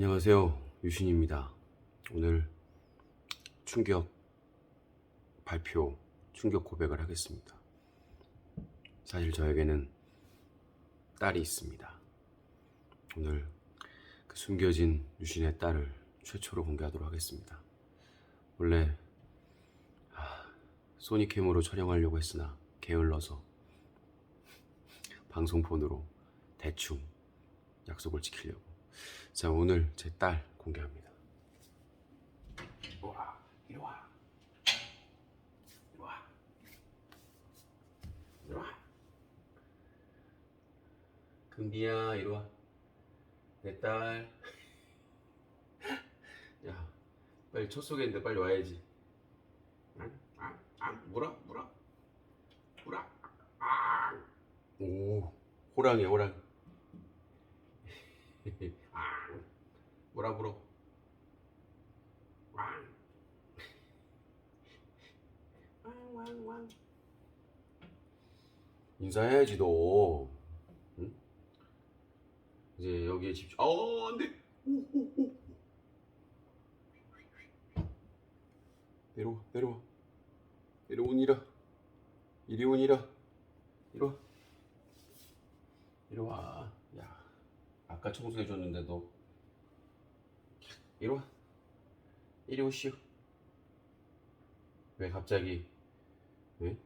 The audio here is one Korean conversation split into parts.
안녕하세요. 유신입니다. 오늘 충격 발표, 충격 고백을 하겠습니다. 사실 저에게는 딸이 있습니다. 오늘 그 숨겨진 유신의 딸을 최초로 공개하도록 하겠습니다. 원래 아, 소니캠으로 촬영하려고 했으나 게을러서 방송폰으로 대충 약속을 지키려고. 자 오늘 제 딸 공개합니다. 와 이리 와. 이리 와. 이리 와. 금비야 이리 와. 내 딸. 야 빨리 첫 소개인데 빨리 와야지. 아, 아, 아, 뭐라 뭐라. 아. 오 호랑이 호랑이. 아, 뭐라 불어? 왕. 왕 왕 왕. 인사해야지 너. 응? 이제 여기에 집중. 어 안 돼. 오, 오, 오. 내려와 내려와. 내려오니라. 이리 오니라. 이리 와. 이리 와. 야. 아까 청소해줬는데도 이리 와 이리 오시오 왜 갑자기 왜?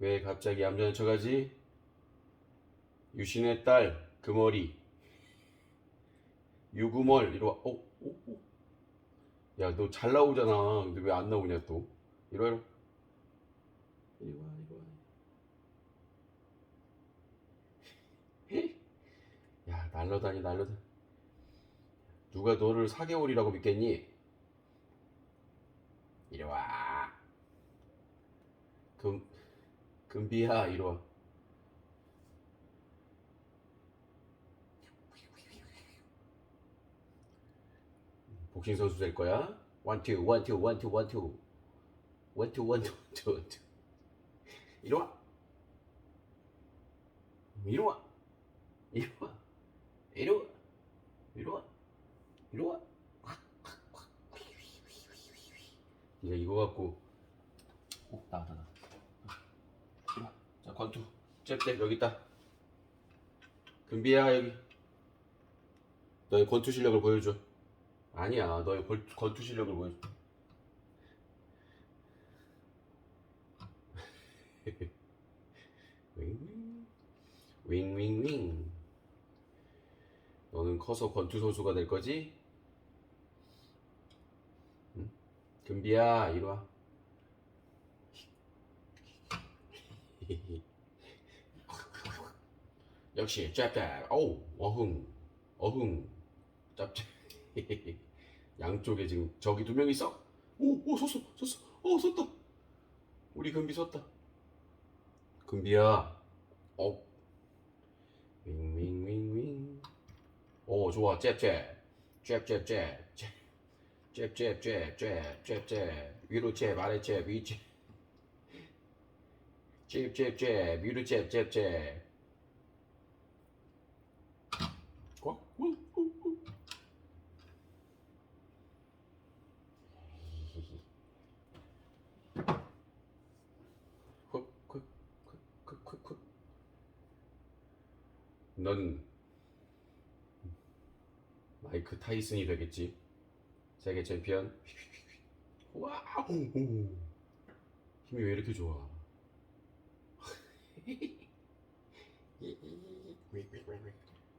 왜 갑자기 얌전한 척하지? 유신의 딸그 머리 유구멀 이리 와 어? 어? 어? 야 너 잘 나오잖아 근데 왜 안 나오냐 또 이리 와 이리 와 이리 와 이리 와 야 날라다니 날라다니 누가 너를 4개월이라고 믿겠니? 이리 와. 금, 금비야 이리 와. 복싱 선수 될 거야? 원투 원투 원투 원투 원투 원투 원투 원투 이리 와. 이리 와. 이리 와. 이리 와. 이리 와 이리 와. 이제 이거 갖고. 오 나와 나와 이리 와 자 권투. 잽잽 여기 있다. 금비야 여기. 너의 권투 실력을 보여줘. 아니야 너의 권- 권투 실력을 보여줘. 윙윙. 윙윙윙. 너는 커서 권투 선수가 될 거지? 응? 금비야 이리 와. 역시 짭짭 어우 어흥 어흥. 짭짭 양쪽에 지금 저기 두 명 있어? 오오 섰어 섰어. 어 섰다. 우리 금비 섰다. 금비야. 어. 윙윙윙윙. 오 좋아. 잽잽. 잽잽잽 잽잽 잽잽잽잽. 위로 잽 아래 잽 위잽. 잽잽잽 위로 잽잽잽. 넌 마이크 타이슨이 되겠지. 세계 챔피언. 와우. 힘이 왜 이렇게 좋아?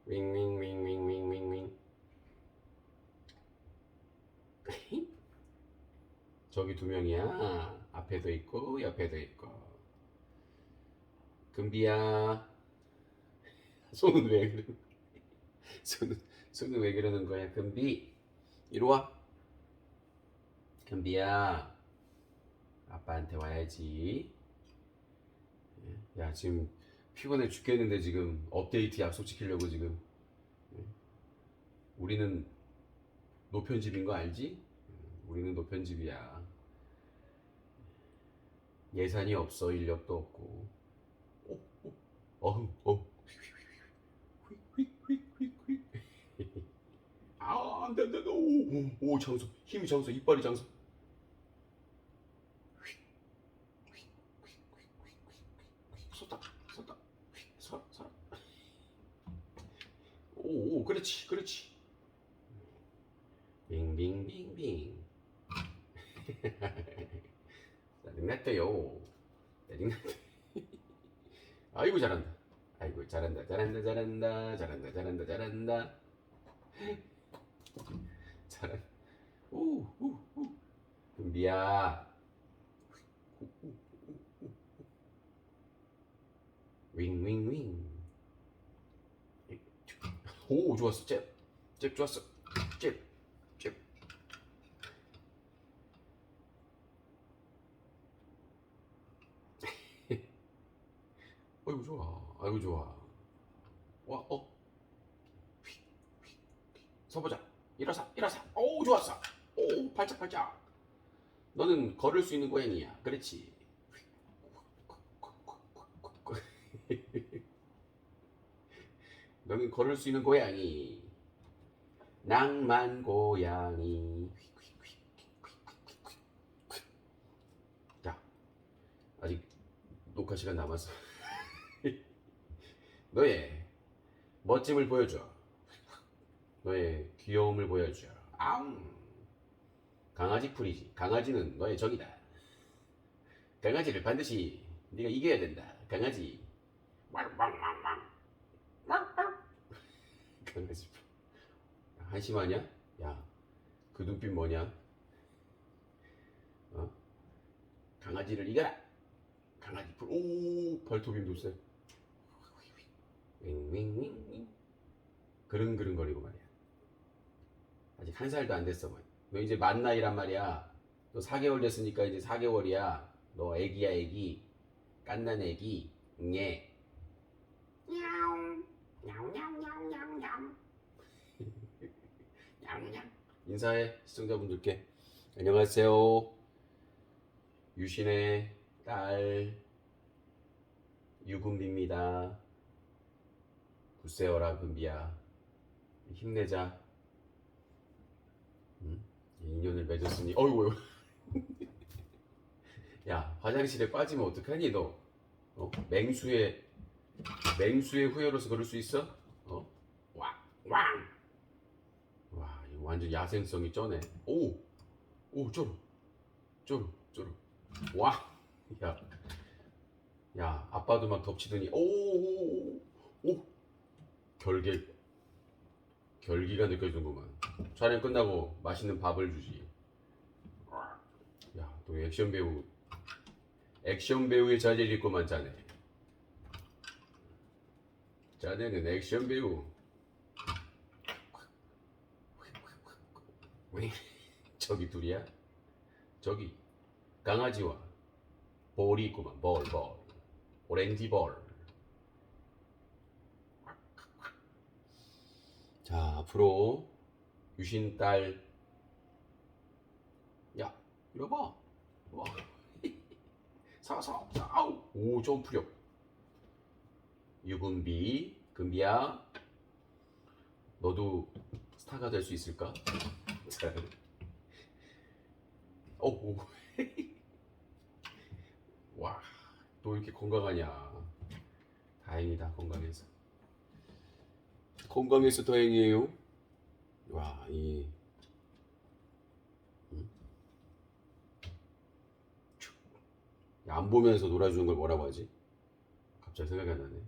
윙윙윙윙윙윙윙. 저기 두 명이야. 앞에도 있고 옆에도 있고. 금비야. 손은 왜 그러? 손은 손은 왜 그러는 거야, 금비? 이리 와. 금비야. 아빠한테 와야지. 예, 야 지금 피곤해 죽겠는데 지금 업데이트 약속 지키려고 지금. 예. 우리는 노편집인 거 알지? 음, 우리는 노편집이야. 예산이 없어, 인력도 없고. 오, 오, 어흥, 어. 휙, 휙, 휙, 휙, 휙, 휙. 오오오 장소 힘이 장소 이빨이 장소 쏟다 쏟다 서 서. 오 오 그렇지 그렇지. 빙빙빙빙. 짜증났어요. 짜증났다 아이고 잘한다. 아이고 잘한다 잘한다 잘한다 잘한다 잘한다 잘한다. 잘한 오 오 오 금비야. 윙윙윙 오 좋았어. 잽 잽 좋았어. 잽 잽. 아이고 좋아. 아이고 좋아. 와어. 서보자. 일어서 일어서. 오 좋았어. 오 발짝 발짝 너는 걸을 수 있는 고양이야. 그렇지 너는 걸을 수 있는 고양이. 낭만 고양이. 자 아직 녹화 시간 남았어. 너의 멋짐을 보여줘. 너의 귀여움을 보여줘. 아웅 강아지 풀이지. 강아지는 너의 적이다. 강아지를 반드시 네가 이겨야 된다. 강아지. 왕왕왕 풀. 한심하냐? 야, 그 눈빛 뭐냐? 어? 강아지를 이겨라! 강아지 풀, 오, 발톱힘도 세. 윙윙윙윙. 그릉그릉거리고 말이야. 아직 한 살도 안 됐어. 뭐. 너 이제 만 나이란 말이야. 너 4개월 됐으니까 이제 4개월이야. 너 애기야, 애기. 깐난 애기. 예. 냐옹. 냐옹냐옹 냐옹냐옹. 냥냥. 인사해 시청자분들께 안녕하세요 유신의 딸 유금비입니다 굳세어라 금비야 힘내자 응? 인연을 맺었으니 어이구 야 화장실에 빠지면 어떡하니 너 어? 맹수의 맹수의 후예로서 그럴 수 있어? 왕! 와, 이거 완전 야생성이 쩌네. 오, 오, 쪼르, 쪼르, 쪼르. 와, 야, 야, 아빠도 막 덮치더니, 오, 오, 오, 오. 결계, 결기가 느껴지는구만. 촬영 끝나고 맛있는 밥을 주지. 야, 또 액션 배우, 액션 배우의 자리를 입고만 자네. 자네는 액션 배우. 왜? 저기 둘이야? 저기. 강아지와 볼이 있구만. 볼, 볼. 오렌지 볼. 자 앞으로 유신 딸, 야 이리 봐, 와, 사 사, 사, 아우, 오 점프력. 유금비, 금비야, 너도 스타가 될 수 있을까? 잘. 어, 오. 와, 또 이렇게 건강하냐. 다행이다, 건강해서. 건강해서 다행이에요. 와, 이. 응? 야, 안 보면서 놀아주는 걸 뭐라고 하지? 갑자기 생각이 안 나네.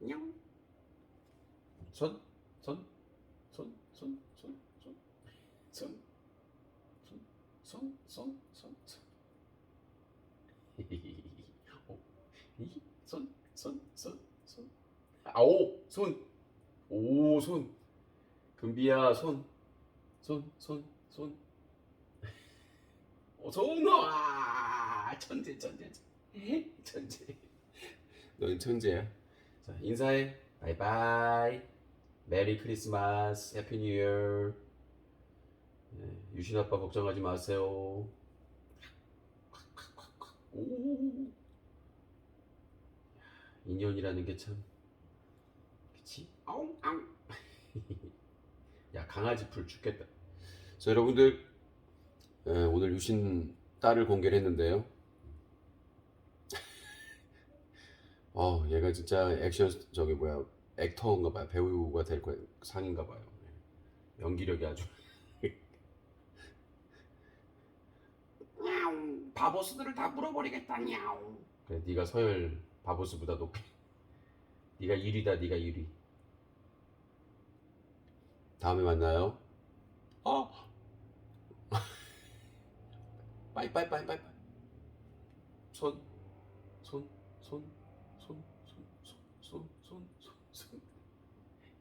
냥. 손, 손, 손, 손, 손, 손, 손, 손, 손, 손, 손, 손. 오, 이, 손, 손, 손, 손. 아오, 손. 오, 손. 금비야, 손. 손, 손, 손. 오, 손. 와, 천재, 천재, 천재. 너는 천재야. 자, 인사해. 바이바이. 메리 크리스마스. 해피 뉴 이어. 네, 유신 아빠 걱정하지 마세요. 오. 인연이라는 게 참. 그치? 아웅 아웅 야 강아지 풀 죽겠다 자 여러분들 에, 오늘 유신 딸을 공개를 했는데요 어 얘가 진짜 액션 저기 뭐야 액터인가 봐요. 배우가 될 거예요. 상인가 봐요. 연기력이 아주. 야옹 바보스들을 다 물어버리겠다. 야옹. 그래, 네가 서열 바보스보다 높게. 네가 1위다. 네가 1위. 다음에 만나요. 어. 빠이빠이빠이빠이. 빠이, 빠이, 빠이. 손, 손, 손.